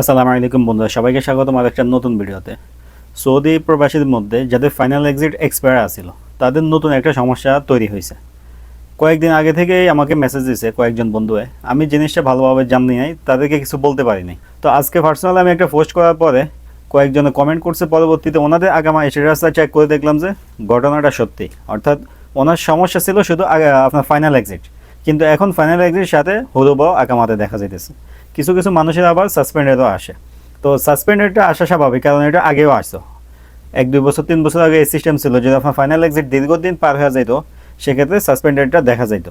আসসালামু আলাইকুম বন্ধুরা, সবাইকে স্বাগত আমার একটা নতুন ভিডিওতে। সৌদি প্রবাসীদের মধ্যে যাদের ফাইনাল এক্সিট এক্সপায়ার আসছিল তাদের নতুন একটা সমস্যা তৈরি হয়েছে। কয়েকদিন আগে থেকেই আমাকে মেসেজ দিয়েছে কয়েকজন বন্ধুয়ে, আমি জিনিসটা ভালোভাবে জানি নাই, তাদেরকে কিছু বলতে পারিনি। তো আজকে পার্সোনালি আমি একটা পোস্ট করার পরে কয়েকজনে কমেন্ট করছে, পরবর্তীতে ওনাদের আগামা স্ট্যাটাসটা চেক করে দেখলাম যে ঘটনাটা সত্যি। অর্থাৎ ওনার সমস্যা ছিল শুধু আপনার ফাইনাল এক্সিট কিন্তু এখন ফাইনাল এক্সিটের সাথে হুদুবাও আগামাতে দেখা যাইতেছে। কিছু কিছু মানুষের আবার সাসপেন্ডেডও আসে। তো সাসপেন্ডেডটা আসা স্বাভাবিক, কারণ এটা আগেও আসতো। এক, দুই বছর, তিন বছর আগে এই সিস্টেম ছিল, যদি আপনার ফাইনাল এক্সিট দীর্ঘদিন পার হয়ে যেত সেক্ষেত্রে সাসপেন্ডেডটা দেখা যেত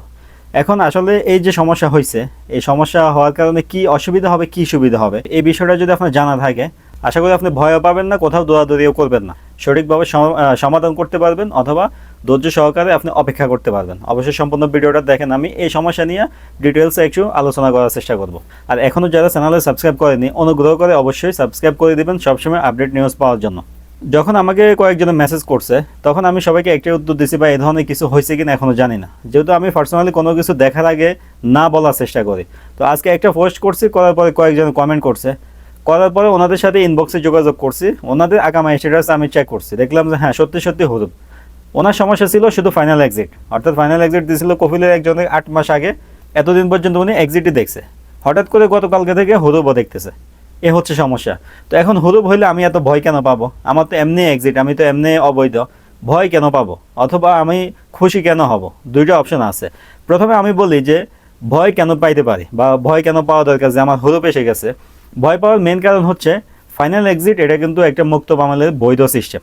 এখন আসলে এই যে সমস্যা হয়েছে এই সমস্যা হওয়ার কারণে কি অসুবিধা হবে, কি সুবিধা হবে, এই বিষয়টা যদি আপনার জানা থাকে, আশা করি আপনি ভয়ও পাবেন না, কোথাও দৌড়াদৌড়িও করবেন না। সঠিকভাবে সম- সমাধান করতে পারবেন অথবা ধৈর্য সহকারে আপনি অপেক্ষা করতে পারবেন। অবশ্যই সম্পূর্ণ ভিডিওটা দেখেন আমি। এই সমস্যা নিয়ে ডিটেলসে একটু আলোচনা করার চেষ্টা করব। আর এখনও যারা চ্যানেলে সাবস্ক্রাইব করেনি অনুগ্রহ করে অবশ্যই সাবস্ক্রাইব করে দিবেন সবসময় আপডেট নিউজ পাওয়ার জন্য। যখন আমাকে কয়েকজনে মেসেজ করছে, তখন আমি সবাইকে একটাই উত্তর দিছি বা এই ধরনের কিছু হয়েছে কিনা এখনও জানি না। যেহেতু আমি পার্সোনালি কোনো কিছু দেখার আগে না বলার চেষ্টা করি। তো আজকে একটা পোস্ট করছি, করার পরে কয়েকজন কমেন্ট করছে করার পরে ওনাদের সাথে ইনবক্সে যোগাযোগ করছি। ওনাদের আগামা স্ট্যাটাস আমি চেক করছি। দেখলাম যে হ্যাঁ সত্যি সত্যি হুজুব ওনার সমস্যা ছিল শুধু ফাইনাল এক্সিট অর্থাৎ ফাইনাল এক্সিট দিয়েছিল কপিলের একজনের আট মাস আগে। এতদিন পর্যন্ত উনি এক্সিটই দেখছে। হঠাৎ করে গতকালকে থেকে হুরুবও দেখতেছে। এ হচ্ছে সমস্যা। তো এখন হুরুব হইলে আমি এত ভয় কেন পাবো? আমার তো এমনি এক্সিট আমি তো এমনি অবৈধ। ভয় কেন পাবো? অথবা আমি খুশি কেন হব? দুইটা অপশন আছে। প্রথমে আমি বলি যে, ভয় কেন পাইতে পারি? বা ভয় কেন পাওয়া দরকার যে আমার হুরুপ এসে গেছে? ভয় পাওয়ার মেন কারণ হচ্ছে ফাইনাল এক্সিট এটা কিন্তু একটা মুক্ত বাঙালির বৈধ সিস্টেম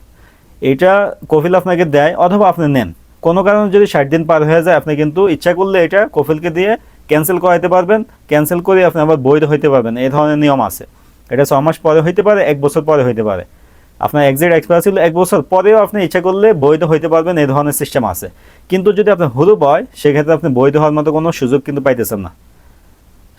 এটা কফিল আপনাকে দেয় অথবা আপনি নেন। কোনো কারণে যদি ষাট দিন পার হয়ে যায়, আপনি কিন্তু ইচ্ছা করলে এটা কফিলকে দিয়ে ক্যান্সেল করাইতে পারবেন। ক্যান্সেল করে আপনি আবার বৈধ হইতে পারবেন। এই ধরনের নিয়ম আছে। এটা ছ মাস পরে হইতে পারে, এক বছর পরে হইতে পারে। আপনার এক্সিট এক্সপায়ার ছিল এক বছর, পরেও আপনি ইচ্ছা করলে বৈধ হইতে পারবেন, এই ধরনের সিস্টেম আছে। কিন্তু যদি আপনার হুরুপ হয়, সেক্ষেত্রে আপনি বৈধ হওয়ার মতো কোনো সুযোগ কিন্তু পাইতেছেন না।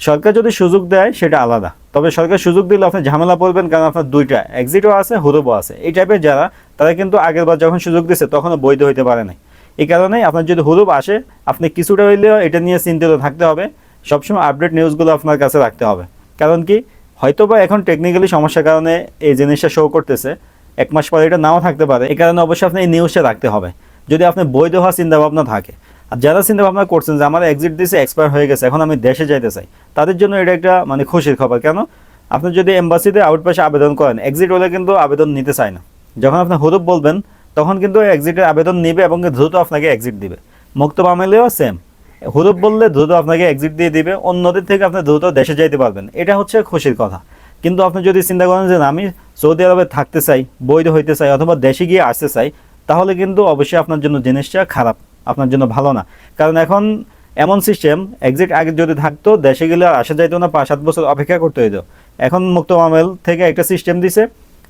সরকার যদি সুযোগ দেয়, সেটা আলাদা। তবে সরকার সুযোগ দিলে আপনি ঝামেলা পড়বেন কারণ আপনার দুইটা এক্সিটও আছে, হুরুবও আছে। এই টাইপের যারা, তারা কিন্তু আগের বার যখন সুযোগ দিচ্ছে তখনও বৈধ হইতে পারে নাই। এই কারণে আপনার যদি হুরুব আসে, আপনি কিছুটা হইলেও এটা নিয়ে চিন্তিত থাকতে হবে। সবসময় আপডেট নিউজগুলো আপনার কাছে রাখতে হবে। কারণ কি হয়তো বা এখন টেকনিক্যালি সমস্যার কারণে এই জিনিসটা শো করতেছে। এক মাস পরে এটা নাও থাকতে পারে। এই কারণে অবশ্যই আপনি এই নিউজটা রাখতে হবে। যদি আপনি বৈধ হওয়ার চিন্তাভাবনা থাকে আর যারা চিন্তা ভাবনা করছেন যে আমার এক্সিট দিয়েছে এক্সপায়ার হয়ে গেছে, এখন আমি দেশে যাইতে চাই, তাদের জন্য এটা একটা মানে খুশির খবর। কেন? আপনি যদি এম্বাসিতে আউটপাসে আবেদন করেন এক্সিট হলে কিন্তু আবেদন নিতে চায় না। যখন আপনি হুরুপ বলবেন, তখন কিন্তু এক্সিটের আবেদন নিবে এবং দ্রুত আপনাকে এক্সিট দিবে। মুক্ত বামেলেও সেম হুরুপ বললে দ্রুত আপনাকে এক্সিট দিয়ে দিবে অন্যদের থেকে আপনি দ্রুত দেশে যাইতে পারবেন। এটা হচ্ছে খুশির কথা। কিন্তু আপনি যদি চিন্তা করেন যে আমি সৌদি আরবে থাকতে চাই, বৈধ হইতে চাই, অথবা দেশে গিয়ে আসতে চাই, তাহলে কিন্তু অবশ্যই আপনার জন্য জিনিসটা খারাপ। আপনার জন্য ভালো না। কারণ এখন এমন সিস্টেম এক্সিট আগে যদি থাকতো, দেশে গেলে আর আসা যাইতো না, পাঁচ, সাত বছর অপেক্ষা করতে হইতো। এখন মুক্ত মামেল থেকে একটা সিস্টেম দিছে,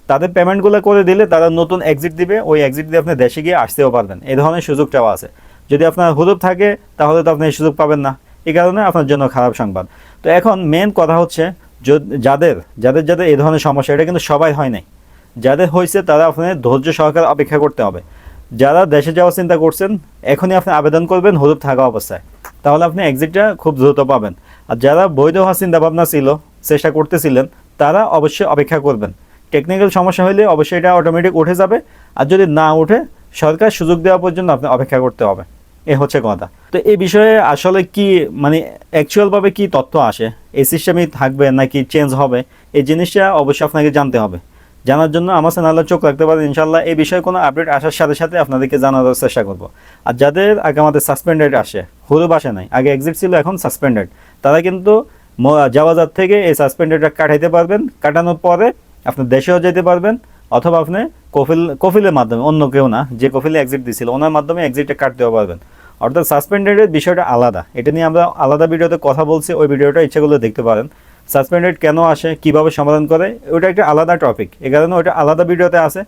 তাদের পেমেন্টগুলো করে দিলে তারা নতুন এক্সিট দিবে, ওই এক্সিট দিয়ে আপনি দেশে গিয়ে আসতেও পারবেন। এই ধরনের সুযোগটাও আছে। যদি আপনার হুদুপ থাকে, তাহলে তো আপনি এই সুযোগ পাবেন না। এই কারণে আপনার জন্য খারাপ সংবাদ। তো এখন মেন কথা হচ্ছে যাদের যাদের যাদের এই ধরনের সমস্যা, এটা কিন্তু সবাই হয় নাই। যাদের হয়েছে তারা আপনার ধৈর্য সহকারে অপেক্ষা করতে হবে। যারা দেশে যাওয়ার চিন্তা করছেন, এখনই আপনি আবেদন করবেন হলুদ থাকা অবস্থায়। তাহলে আপনি এক্সিটটা খুব দ্রুত পাবেন। আর যারা বৈধ হওয়ার চিন্তা ভাবনা ছিল, চেষ্টা করতেছিলেন, তারা অবশ্যই অপেক্ষা করবেন। টেকনিক্যাল সমস্যা হলে অবশ্যই এটা অটোমেটিক উঠে যাবে। আর যদি না উঠে, সরকার সুযোগ দেওয়া পর্যন্ত আপনি অপেক্ষা করতে হবে। এ হচ্ছে কথা। তো এই বিষয়ে আসলে কি মানে অ্যাকচুয়ালভাবে কি তথ্য আসে? এই সিস্টেমই থাকবে নাকি চেঞ্জ হবে? এই জিনিসটা অবশ্যই আপনাকে জানতে হবে। জানার জন্য আমার চ্যানেলে চোখ রাখতে পারেন। ইনশাল্লাহ এই বিষয়ে কোনো আপডেট আসার সাথে সাথে আপনাদেরকে জানানোর চেষ্টা করব। আর যাদের আগে আমাদের সাসপেন্ডেড আসে হুরুব আসে নাই, আগে এক্সিট ছিল, এখন সাসপেন্ডেড তারা কিন্তু যাওয়াজার থেকে এই সাসপেন্ডেডটা কাটাইতে পারবেন। কাটানোর পরে আপনি দেশেও যেতে পারবেন, অথবা আপনি কফিল, কফিলের মাধ্যমে, অন্য কেউ না, যে কফিলে এক্সিট দিছিল, ওনার মাধ্যমে এক্সিটটা কাটতেও পারবেন। অর্থাৎ সাসপেন্ডেডের বিষয়টা আলাদা। এটা নিয়ে আমরা আলাদা ভিডিওতে কথা বলছি, ওই ভিডিওটা ইচ্ছা করলে দেখতে পারেন। সাসপেন্ডেড কেন আসে, কীভাবে সমাধান করে, ওটা একটা আলাদা টপিক এ কারণে ওটা আলাদা ভিডিওতে আছে।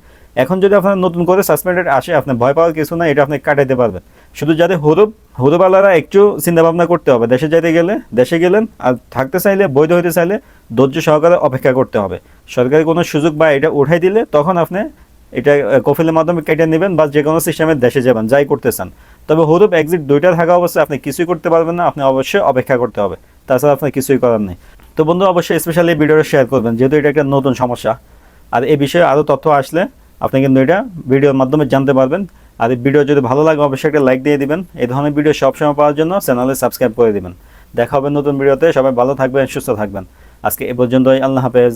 এখন যদি আপনার নতুন করে সাসপেন্ডেড আসে আপনার ভয় পাওয়ার কিছু না এটা আপনি কাটাইতে পারবেন। শুধু যাদের হুরুপ হুরুবালারা একটু চিন্তা ভাবনা করতে হবে। দেশে যেতে গেলে, দেশে গেলেন, আর থাকতে চাইলে, বৈধ হইতে চাইলে ধৈর্য সহকারে অপেক্ষা করতে হবে। সরকারি কোনো সুযোগ বা এটা উঠাই দিলে তখন আপনি এটা কফিলের মাধ্যমে কেটে নেবেন বা যে কোনো সিস্টেমে দেশে যাবেন, যাই করতে চান। তবে হুরুপ এক্সিট দুইটা থাকা অবস্থায় আপনি কিছুই করতে পারবেন না, আপনি অবশ্যই অপেক্ষা করতে হবে। তাছাড়া আপনার কিছুই করার নেই। তো বন্ধু অবশ্যই স্পেশালি ভিডিওটা শেয়ার করবেন, যেহেতু এটা একটা নতুন সমস্যা। আর এই বিষয়ে আরও তথ্য আসলে আপনি কিন্তু এটা ভিডিওর মাধ্যমে জানতে পারবেন। আর এই ভিডিও যদি ভালো লাগে, অবশ্যই একটা লাইক দিয়ে দিবেন। এই ধরনের ভিডিও সবসময় পাওয়ার জন্য চ্যানেলে সাবস্ক্রাইব করে দিবেন। দেখা হবে নতুন ভিডিওতে সবাই ভালো থাকবেন, সুস্থ থাকবেন। আজকে এ পর্যন্তই। আল্লাহ হাফেজ।